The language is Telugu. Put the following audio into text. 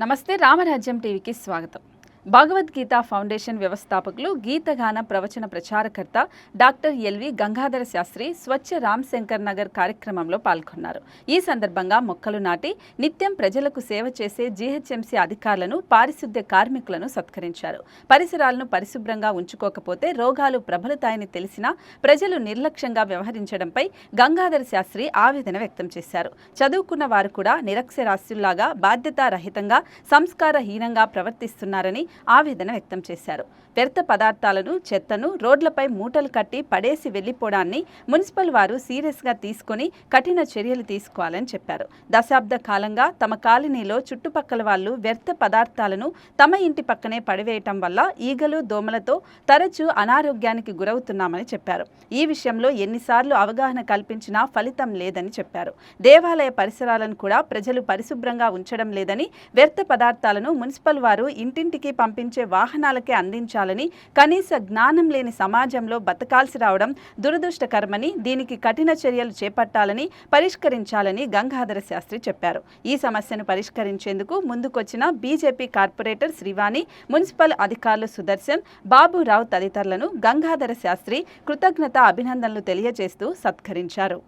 నమస్తే రామరాజ్యం టీవీకి స్వాగతం. భగవద్గీత ఫౌండేషన్ వ్యవస్థాపకులు గీతగాన ప్రవచన ప్రచారకర్త డాక్టర్ ఎల్వి గంగాధర శాస్త్రి స్వచ్ఛ రామ్ శంకర్ నగర్ కార్యక్రమంలో పాల్గొన్నారు. ఈ సందర్భంగా మొక్కలు నాటి నిత్యం ప్రజలకు సేవ చేసే జీహెచ్ఎంసీ అధికారులను పారిశుద్ధ్య కార్మికులను సత్కరించారు. పరిసరాలను పరిశుభ్రంగా ఉంచుకోకపోతే రోగాలు ప్రబలుతాయని తెలిసినా ప్రజలు నిర్లక్ష్యంగా వ్యవహరించడంపై గంగాధర శాస్త్రి ఆవేదన వ్యక్తం చేశారు. చదువుకున్న వారు కూడా నిరక్షరాస్యుల్లాగా బాధ్యతారహితంగా సంస్కారహీనంగా ప్రవర్తిస్తున్నారని ఆవేదన వ్యక్తం చేశారు. వ్యర్థ పదార్థాలను చెత్తను రోడ్లపై మూటలు కట్టి పడేసి వెళ్ళిపోవడాన్ని మున్సిపల్ వారు సీరియస్గా తీసుకొని కఠిన చర్యలు తీసుకోవాలని చెప్పారు. దశాబ్ద కాలంగా తమ కాలనీలో చుట్టుపక్కల వాళ్ళు వ్యర్థ పదార్థాలను తమ ఇంటి పక్కనే పడివేయటం వల్ల ఈగలు దోమలతో తరచూ అనారోగ్యానికి గురవుతున్నామని చెప్పారు. ఈ విషయంలో ఎన్నిసార్లు అవగాహన కల్పించినా ఫలితం లేదని చెప్పారు. దేవాలయ పరిసరాలను కూడా ప్రజలు పరిశుభ్రంగా ఉంచడం లేదని వ్యర్థ పదార్థాలను మున్సిపల్ వారు ఇంటింటికి పంపించే వాహనాలకే అందించాలని కనీస జ్ఞానం లేని సమాజంలో బతకాల్సి రావడం దురదృష్టకరమని దీనికి కఠిన చర్యలు చేపట్టాలని పరిష్కరించాలని గంగాధర శాస్త్రి చెప్పారు. ఈ సమస్యను పరిష్కరించేందుకు ముందుకొచ్చిన బీజేపీ కార్పొరేటర్ శ్రీవాణి మున్సిపల్ అధికారులు సుదర్శన్ బాబురావు తదితరులను గంగాధర శాస్త్రి కృతజ్ఞత అభినందనలు తెలియజేస్తూ సత్కరించారు.